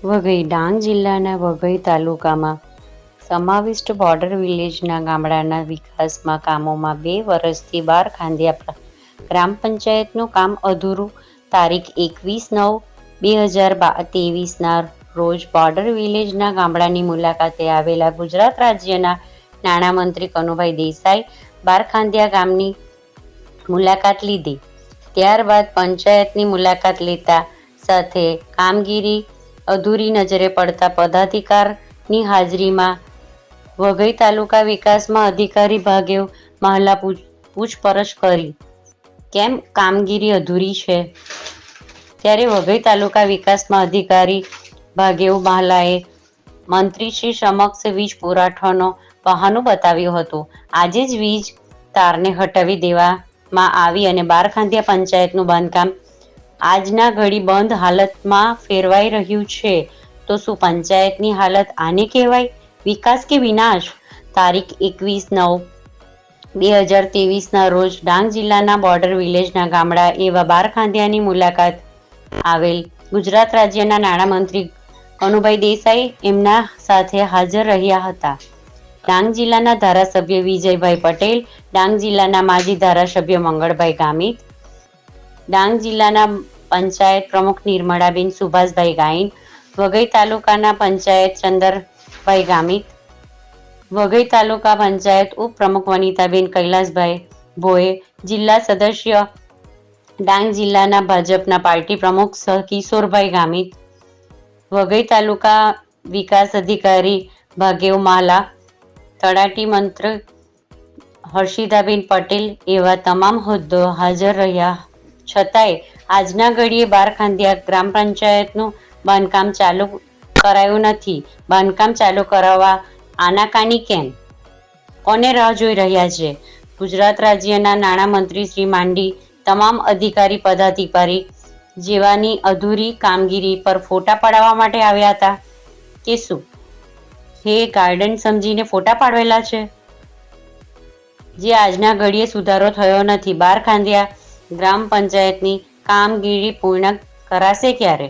વઘઈ ડાંગ જિલ્લાના વઘઈ તાલુકામાં સમાવિષ્ટ બોર્ડર વિલેજના ગામડાના વિકાસમાં કામોમાં બે વર્ષથી બાર ખાંધિયા ગ્રામ પંચાયતનું કામ અધૂરું. તારીખ એકવીસ નવ બે હજાર ત્રેવીસના રોજ બોર્ડર વિલેજના ગામડાની મુલાકાતે આવેલા ગુજરાત રાજ્યના નાણામંત્રી કનુભાઈ દેસાઈ બારખાંધિયા ગામની મુલાકાત લીધી. ત્યારબાદ પંચાયતની મુલાકાત લેતા સાથે કામગીરી અધૂરી નજરે પડતા પદાધિકારની હાજરીમાં વઘઈ તાલુકા વિકાસમાં અધિકારી ભાગે મહલા પૂછ- પૂછપરછ કરી. કેમ કામગીરી અધૂરી છે? ત્યારે વઘઈ તાલુકા વિકાસમાં અધિકારી ભાગેવ મહલાએ મંત્રીશ્રી સમક્ષ વીજ પુરવઠાનો બહાનું બતાવ્યું હતું. આજે જ વીજ તારને હટાવી દેવામાં આવી અને બારખાંધિયા પંચાયતનું બાંધકામ આજના ઘડી બંધ હાલતમાં ફેરવાઈ રહ્યું છે. તો શું પંચાયતની હાલત આને કહેવાય? વિકાસ કે વિનાશ? તારીખ એકવીસ નવ બે હજાર ત્રેવીસના રોજ ડાંગ જિલ્લાના બોર્ડર વિલેજના ગામડા એવા બારખાંધિયાની મુલાકાત આવેલ. ગુજરાત રાજ્યના નાણામંત્રી કનુભાઈ દેસાઈ એમના સાથે હાજર રહ્યા હતા. ડાંગ જિલ્લાના ધારાસભ્ય વિજયભાઈ પટેલ, ડાંગ જિલ્લાના માજી ધારાસભ્ય મંગળભાઈ ગામિત, ડાંગ જિલ્લાના પંચાયત પ્રમુખ નિર્મળાબેન સુભાષભાઈ ગાઈન વઘઈ તાલુકાના પંચાયત ચંદરભાઈ ગામિત, વઘઈ તાલુકા પંચાયત ઉપપ્રમુખ વનિતાબેન કૈલાસભાઈ ભોએ, જિલ્લા સદસ્ય ડાંગ જિલ્લાના ભાજપના પાર્ટી પ્રમુખ સ- કિશોરભાઈ ગામિત, વઘઈ તાલુકા વિકાસ અધિકારી ભાગેવ માલા તળાટી મંત્ર હર્ષિદાબેન પટેલ એવા તમામ હોદ્દો હાજર રહ્યા. છતાંય આજના ઘડીએ બારખાંધિયા ગ્રામ પંચાયતનું બાંધકામ ચાલુ કરાયું નથી. બાંધકામ ચાલુ કરાવવા આનાકાની કેમ? કોને રાહ જોઈ રહ્યા છે? ગુજરાત રાજ્યના નાણામંત્રી શ્રી માંડી તમામ અધિકારી પદાધિકારી જેવાની અધૂરી કામગીરી પર ફોટા પાડવા માટે આવ્યા હતા. કે શું? હે ગાર્ડન સમજીને ફોટા પાડવેલા છે? જે આજના ઘડીએ સુધારો થયો નથી. બાર ખાંધિયા ગ્રામ પંચાયતની કામગીરી પૂર્ણ કરાશે ક્યારે?